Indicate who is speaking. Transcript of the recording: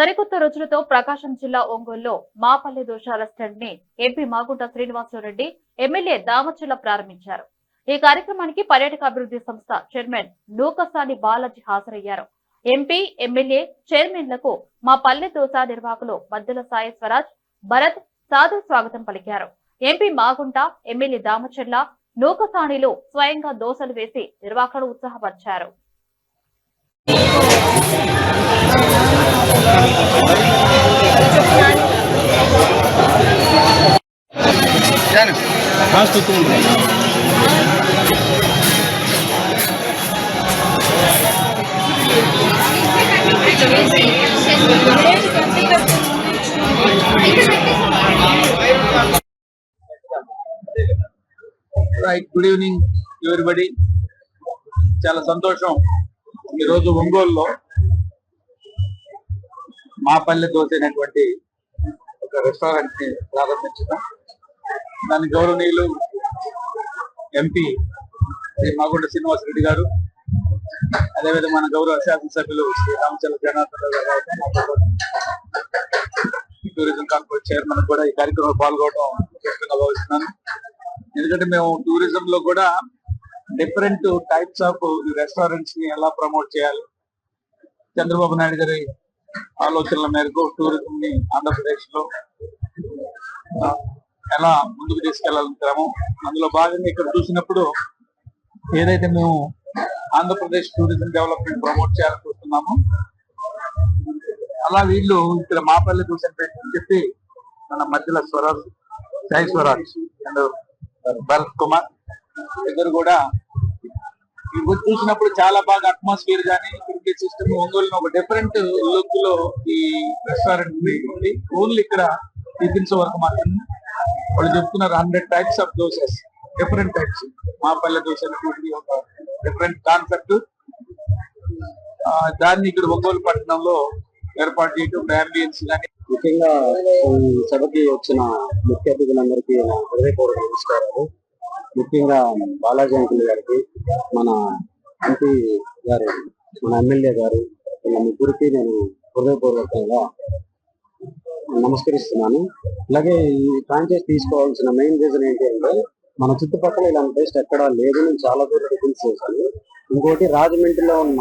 Speaker 1: సరికొత్త రుచులతో ప్రకాశం జిల్లా ఒంగోలులో మాపల్లె దోషాల స్టెండ్ని ఎంపీ మాగుంట శ్రీనివాసరెడ్డి ఎమ్మెల్యే దామచల్ల ప్రారంభించారు. ఈ కార్యక్రమానికి పర్యాటక అభివృద్ధి సంస్థ చైర్మన్ నూకసాని బాలాజీ హాజరయ్యారు. ఎంపీ ఎమ్మెల్యే చైర్మన్లకు మా పల్లె దోశ నిర్వాహకులు మద్దెల సాయి స్వరాజ్ భరత్ సాధు స్వాగతం పలికారు. ఎంపీ మాగుంట ఎమ్మెల్యే దామచర్ల నూకసానిలో స్వయంగా దోశలు వేసి నిర్వాహకులు ఉత్సాహపరిచారు.
Speaker 2: రైట్ గుడ్ ఈవినింగ్ ఎవరిబడి చాలా సంతోషం. ఈరోజు ఒంగోలులో మా పల్లె దోశ అనేటువంటి ఒక రెస్టారెంట్ని ప్రారంభించడం దాని గౌరవనీయులు ఎంపీ శ్రీ శ్రీనివాస్ రెడ్డి గారు అదేవిధంగా మన గౌరవ శాసనసభ్యులు శ్రీ రామచంద్ర జగన్నాథరావు గారు టూరిజం కార్పొరేట్ చైర్మన్ కూడా ఈ కార్యక్రమంలో పాల్గొనడం ముఖ్యంగా భావిస్తున్నాను. ఎందుకంటే మేము టూరిజం లో కూడా డిఫరెంట్ టైప్స్ ఆఫ్ రెస్టారెంట్స్ని ఎలా ప్రమోట్ చేయాలి? చంద్రబాబు నాయుడు గారి ఆలోచనల మేరకు టూరిజం ని ఆంధ్రప్రదేశ్లో ఎలా ముందుకు తీసుకెళ్ళాలనుకున్నాము అందులో భాగంగా ఇక్కడ చూసినప్పుడు ఏదైతే మేము ఆంధ్రప్రదేశ్ టూరిజం డెవలప్మెంట్ ప్రమోట్ చేయాలని చూస్తున్నాము అలా వీళ్ళు ఇక్కడ మాపల్లి చూసిన చెప్పి మన మధ్యలో స్వరాజ్ సాయి స్వరాజ్ అండ్ భరత్ కుమార్ ఇద్దరు కూడా ఇప్పుడు చూసినప్పుడు చాలా బాగా అట్మాస్ఫియర్ గానీ ఇక్కడికి సిస్టమ్ ఒంగోలు ఒక డిఫరెంట్ లుక్లో ఈ రెస్టారెంట్ ఉంది. ఓన్లీ ఇక్కడ టిఫిన్స్ వరకు మాత్రమే. వాళ్ళు చెప్తున్నారు hundred types of dosas different types Maa Palle Dosa ఒక డిఫరెంట్ కాన్సెప్ట్ దాన్ని ఇక్కడ ఒంగోలు పట్టణంలో ఏర్పాటు చేయడం అంబియన్స్ కానీ
Speaker 3: ముఖ్యంగా ఈ సభకి వచ్చిన ముఖ్య అతిథులందరికీ హృదయపూర్వక నమస్కారాలు. ముఖ్యంగా బాలాజీ అంకుల్ గారికి మన ఎంపీ గారు మన ఎమ్మెల్యే గారు వీళ్ళ ముగ్గురికి నేను హృదయపూర్వకంగా నమస్కరిస్తున్నాను. అలాగే ఈ ఫ్రాంచైజ్ తీసుకోవాల్సిన మెయిన్ రీజన్ ఏంటి అంటే మన చుట్టుపక్కల ఇలాంటి టేస్ట్ ఎక్కడా లేదు. నేను చాలా దూరం టిఫిన్స్ చేశాను. ఇంకోటి రాజమండ్రిలో ఉన్న